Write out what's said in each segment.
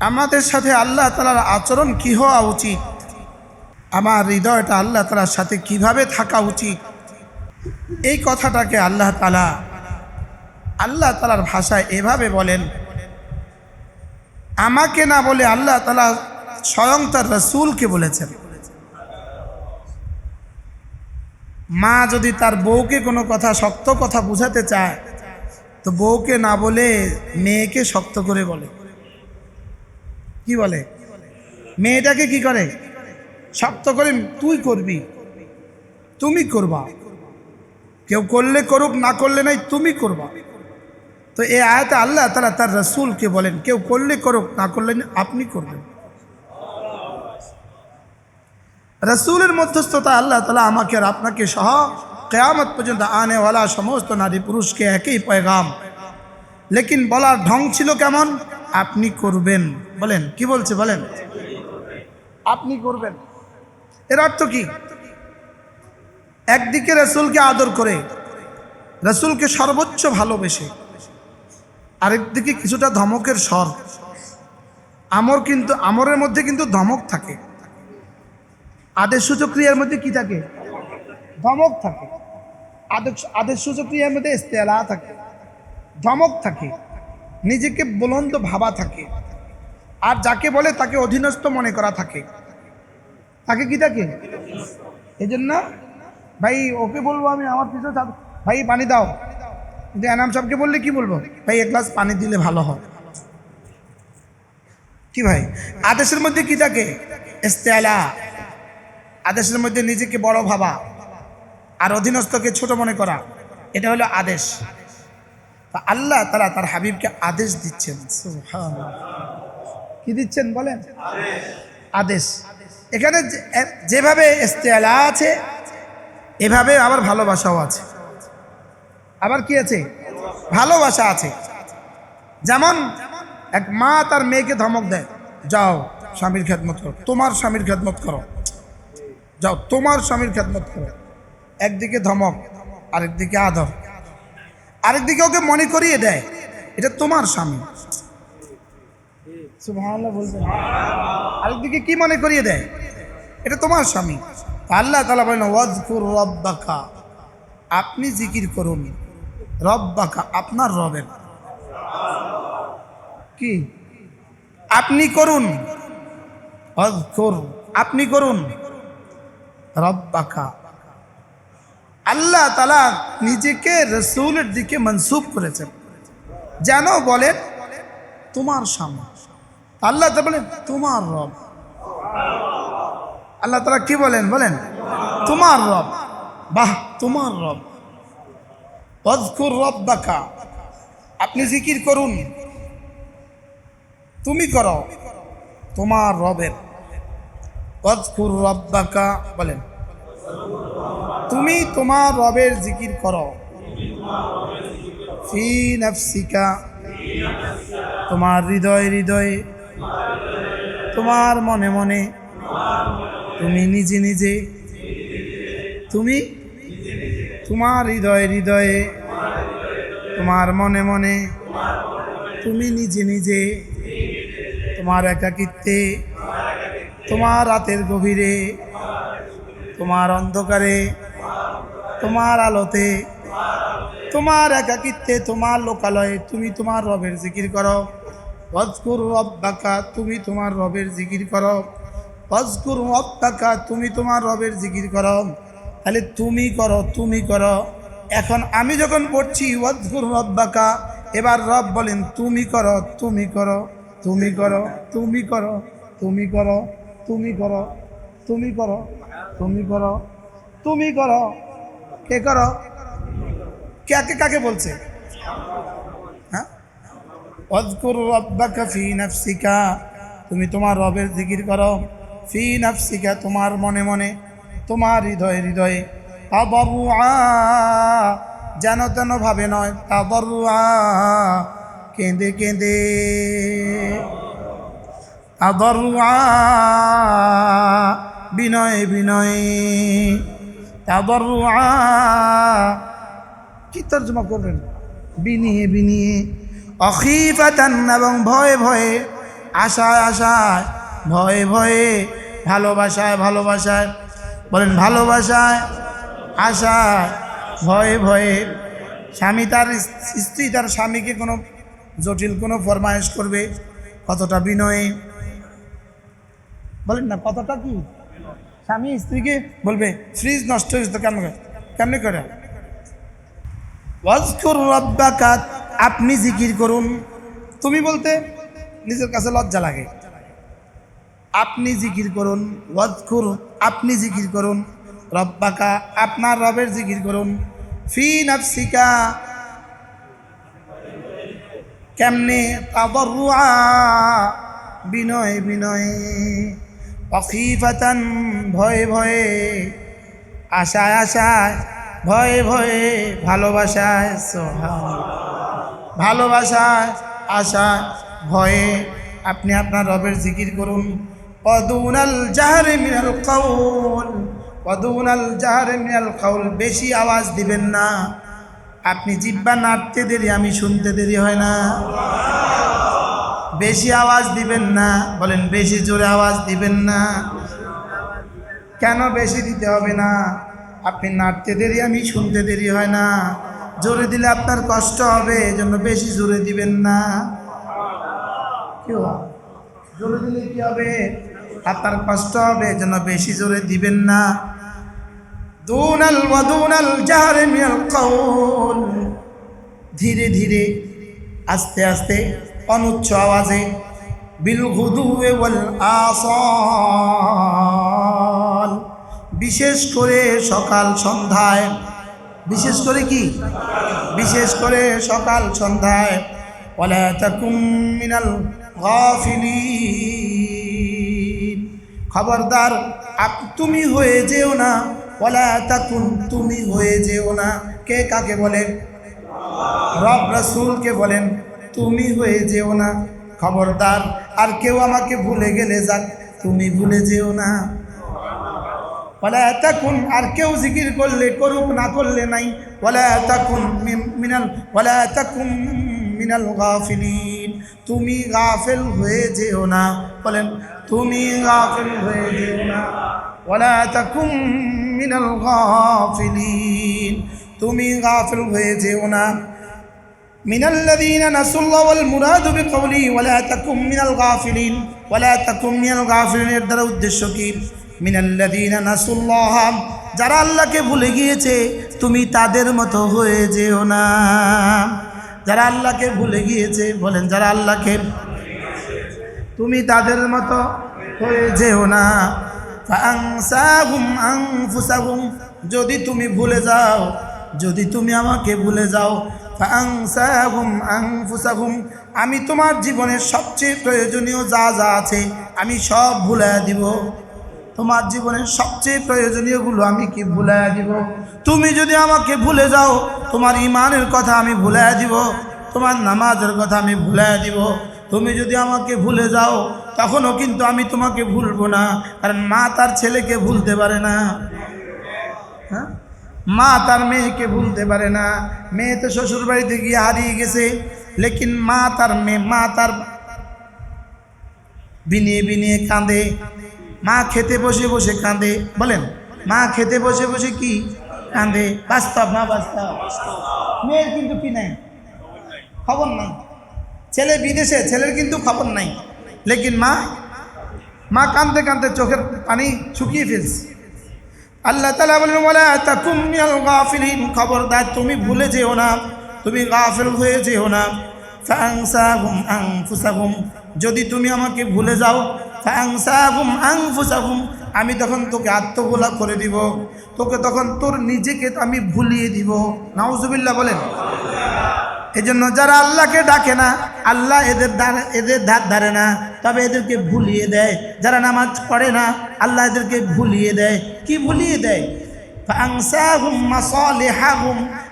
আমাদের সাথে আল্লাহ তালার আচরণ কী হওয়া উচিত? আমার হৃদয়টা আল্লাহ তালার সাথে কীভাবে থাকা উচিত? এই কথাটাকে আল্লাহ তালা আল্লাহ তালার ভাষায় এভাবে বলেন, আমাকে না বলে আল্লাহ তালা স্বয়ং তার রসুলকে বলেছেন। মা যদি তার বউকে কোনো কথা, শক্ত কথা বুঝাতে চায়, তো বউকে না বলে মেয়েকে শক্ত করে বলে। কি বলে? মেয়েটাকে কি করে? শক্ত করে তুই করবি। তুমি করবা। কেউ করলে করুক, না করলে নাই, তুমি করবা। তো এই আয়তে আল্লাহ তালা তার রসুলকে বলেন, কেউ করলে করুক, না করলে আপনি করবেন। রসুলের মধ্যস্থতা আল্লাহ তালা আমাকে আর আপনাকে সহ কেয়ামত পর্যন্ত আনেওয়ালা সমস্ত নারী পুরুষকে একই পয়গাম। লেকিন বলার ঢং ছিল কেমন? আপনি করবেন। বলেন, কি বলছে, বলেন? আপনি করবেন। এর অর্থ কি? একদিকে রসুলকে আদর করে, রসুলকে সর্বোচ্চ ভালোবেসে, আরেকদিকে কিছুটা ধমকের স্বর। আমর কিন্তু, আমরের মধ্যে কিন্তু ধমক থাকে। আদেশ সূচক ক্রিয়ার মধ্যে কি থাকে? ধমক থাকে। আদেশ আদেশ সূচক ক্রিয়ার মধ্যে ইস্তেলা থাকে। ধমক থাকে। নিজেকে বলন্ত ভাবা থাকে। আর যাকে বলে তাকে অধীনস্থ মনে করা থাকে। তাকে কি থাকে এই জন্য ভাই, ওকে বলব আমি, আমার পিছনে ভাই, পানি দাও। কিন্তু এনাম সাহেবকে বললে কি বলব? ভাই, এক গ্লাস পানি দিলে ভালো হয়। কি ভাই? আদেশের মধ্যে কি থাকে? ইস্তেলা আদেশের মধ্যে নিজেকে বড় ভাবা। আর অধীনস্থকে ছোট মনে করা। এটা হলো আদেশ। তা আল্লাহ তারা তার হাবিবকে আদেশ দিচ্ছেন। কি দিচ্ছেন বলেন? আদেশ। এখানে যেভাবে ইস্তেলা আছে, এভাবে আবার ভালোবাসাও আছে। আবার কি আছে? ভালোবাসা আছে। যেমন এক মা তার মেয়েকে ধমক দেয়, যাও স্বামীর খেদমত করো, তোমার স্বামীর খেদমত করো। যাও তোমার স্বামীর খেদমত করো। একদিকে ধমক, আরেকদিকে আদর। আরেকদিকে ওকে মনে করিয়ে দেয়, এটা তোমার স্বামী। আরেকদিকে কি মনে করিয়ে দেয়, এটা তোমার স্বামী। আল্লাহ তালা বলেন, ওয়াজকুর রব্বাকা। আপনি জিকির করুন। রব্বাকা, আপনার রবের। কি? আপনি করুন। আপনি করুন। রব্বাকা। আল্লাহ তালা নিজেকে রসুলের দিকে মনসুব করেছেন। যেন বলেন, তোমার সামনে আল্লাহ তা বলেন, তোমার রব। আল্লাহ তালা কি বলেন বলেন, তোমার রব। বাহ, তোমার রব। অজকুর রব্বাকা। আপনি জিকির করুন। তুমি করো। তোমার রবের। অজকুর রব্বাকা। বলেন। তুমি তোমার রবের জিকির করো। ফি নফসিকা, তোমার হৃদয় হৃদয়ে, তোমার মনে মনে, তুমি নিজে নিজে, তুমি তোমার হৃদয় হৃদয়ে, তোমার মনে মনে, তুমি নিজে নিজে, তোমার একাকিত্বে, তোমার রাতের গভীরে, তোমার অন্ধকারে তোমার আলোতে, তোমার একাকিত্বে, তোমার লোকালয়ে তুমি তোমার রবের জিকির করো। অজকুর রব্বাকা, তুমি তোমার রবের জিকির করো। অজকুর রব্বাকা, তুমি তোমার রবের জিকির করো। তাহলে তুমি করো তুমি করো। এখন আমি যখন পড়ছি ওয়াজকুর রব্বাকা, এবার রব বলেন, তুমি করো তুমি করো তুমি করো তুমি করো তুমি করো তুমি করো তুমি করো তুমি করো তুমি করো। কে করো? কাকে কাকে বলছে? হ্যাঁ? তুমি তোমার রবের জিকির করো। ফি নাফসিকা, তোমার মনে মনে, তোমার হৃদয়ে হৃদয়ে। যেন তেন ভাবে নয় তাবরুআ কেঁদে কেঁদে। তাবরুআ বিনয় বিনয়। কি তর্জমা করবেন? বিনিয়ে বিনিয়ে। অখিফাতান এবং ভয়ে ভয়ে, আশায় আশায়, ভয়ে ভয়ে, ভালোবাসায় ভালোবাসায়, বলেন ভালোবাসায়, আশায়, ভয়ে ভয়ে, স্বামী তার স্ত্রী তার স্বামীকে কোনো জটিল কোনো ফরমায়েশ করবে কতটা বিনয়ে। বলেন না কতটা কি? স্বামী স্ত্রীকে বলবে, ফ্রিজ নষ্ট হয়েছে কেমন করে? কেমনি করে? আপনি জিকির করুন। তুমি বলতে নিজের কাছে লজ্জা লাগে। আপনি জিকির করুন। ওয়াজকুর, আপনি জিকির করুন। রব্বাকা, আপনার রবের জিকির করুন। ফি নাফসিকা, কেমনে বিনয় বিনয়। অখিফাতান ভয়ে ভয়ে, আশায় আশায়, ভয়ে ভয়ে, ভালোবাসায় সোহান ভালোবাসায় আশা ভয়ে আপনি আপনার রবের জিকির করুন। পদুনাল জাহারে মিনাল কাউল পদুনাল জাহারে মিনাল কাউল, বেশি আওয়াজ দিবেন না। আপনি জিব্বা নাড়তে দেরি, আমি শুনতে দেরি হয় না। বেশি আওয়াজ দিবেন না। বলেন, বেশি জোরে আওয়াজ দিবেন না। কেন বেশি দিতে হবে না? আপনি নাড়তে দেরি, আমি শুনতে দেরি হয় না। জোরে দিলে আপনার কষ্ট হবে, এজন্য বেশি জোরে দিবেন না। কি জোরে দিলে কি হবে? আপনার কষ্ট হবে, এজন্য বেশি জোরে দিবেন না। দুনাল ওয়াদুনাল জাহারে মিনাল কাউল ধীরে ধীরে, আস্তে আস্তে অনুচ্চ আওয়াজে আসাল। বিশেষ করে সকাল সন্ধ্যায়, বিশেষ করে কি? বিশেষ করে সকাল সন্ধ্যায় মিনাল খবরদার তুমি হয়ে যেও না, ওয়ালা তাকুন তুমি হয়ে যেও না। কে কাকে বলেন রব রসুলকে বলেন। তুমি হয়ে যেও না, খবরদার। আর কেউ আমাকে ভুলে গেলে যাক, তুমি ভুলে যেও না। বলে তাকুন আর কেউ জিকির করলে, করুক না করলে নাই। বলে মি- মিনাল, বলে তাকুন মিনাল গাফিলিন, তুমি গাফেল হয়ে যেও না। বলেন, তুমি গাফেল হয়ে যেও না। বলে তাকুন মিনাল গাফিলিন, তুমি গাফেল হয়ে যেও না। من الذين نسوا الله والمراد بقوله ولا تكن من الغافلين ولا تكن من الغافلين এর দ্বারা উদ্দেশ্য কি من الذين نسوا الله যারা আল্লাহকে ভুলে গিয়েছে তুমি তাদের মতো হয়ে যেও না যারা আল্লাহকে ভুলে গিয়েছে বলেন যারা আল্লাহকে তুমি তাদের মতো হয়ে যেও না ফাংসাহুম আনফুসাহুম যদি তুমি ভুলে যাও যদি তুমি আমাকে ভুলে যাও ফাংসাহুম আনফুসাহুম আমি তোমার জীবনের সবচেয়ে প্রয়োজনীয় যা যা আছে, আমি সব ভুলে দিব। তোমার জীবনের সবচেয়ে প্রয়োজনীয়গুলো আমি কি ভুলে দিব? তুমি যদি আমাকে ভুলে যাও, তোমার ইমানের কথা আমি ভুলে দিব, তোমার নামাজের কথা আমি ভুলে দিব। তুমি যদি আমাকে ভুলে যাও, তখনও কিন্তু আমি তোমাকে ভুলবো না, কারণ মা তার ছেলেকে ভুলতে পারে না। হ্যাঁ? মা তার মেয়েকে ভুলতে পারে না। মেয়ে তো শ্বশুর বাড়িতে গিয়ে হারিয়ে গেছে। লেকিন মা তার মেয়ে, মা তার বিনিয়ে বিনিয়ে কাঁদে। মা খেতে বসে বসে কাঁদে। বলেন, মা খেতে বসে বসে কি কাঁদে? বাস্তব মা বাস্তব? মেয়ের কিন্তু কি নাই? খবর নাই। ছেলে বিদেশে, ছেলের কিন্তু খবর নাই। লেকিন মা মা কাঁদতে কাঁদতে চোখের পানি শুকিয়ে ফেলছে। আল্লাহ তালা বলেন বলে তাকুম মিনাল গাফিলিন। খবরদার, তুমি ভুলে যেও না, তুমি গাফিল হয়ে যেও না। ফাংসাহুম আনফুসাহুম, যদি তুমি আমাকে ভুলে যাও ফাংসাহুম আনফুসাহুম, আমি তখন তোকে আত্মগোলা করে দিব। তোকে তখন তোর নিজেকে আমি ভুলিয়ে দিব। নাউজুবিল্লাহ বলেন। এই জন্য যারা আল্লাহকে ডাকে না, আল্লাহ এদের এদের ধার ধারে না। তবে এদেরকে ভুলিয়ে দেয়। যারা নামাজ পড়ে না, আল্লাহ এদেরকে ভুলিয়ে দেয়। কি ভুলিয়ে দেয়?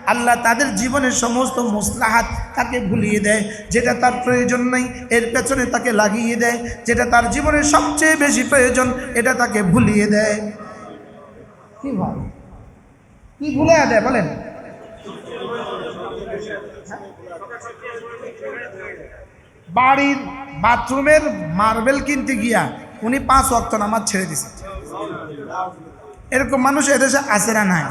আল্লাহ তাদের জীবনের সমস্ত মুসলাহাত তাকে ভুলিয়ে দেয়। যেটা তার প্রয়োজন নেই, এর পেছনে তাকে লাগিয়ে দেয়। যেটা তার জীবনের সবচেয়ে বেশি প্রয়োজন, এটা তাকে ভুলিয়ে দেয়। কি ভাই? কি ভুলে দেয় বলেন? বাড়ির বাথরুমের মার্বেল কিনতে গিয়া উনি পাঁচ অক্ত নামাজ ছেড়ে দিছে। এরকম মানুষ এদেশে আছে না নাই?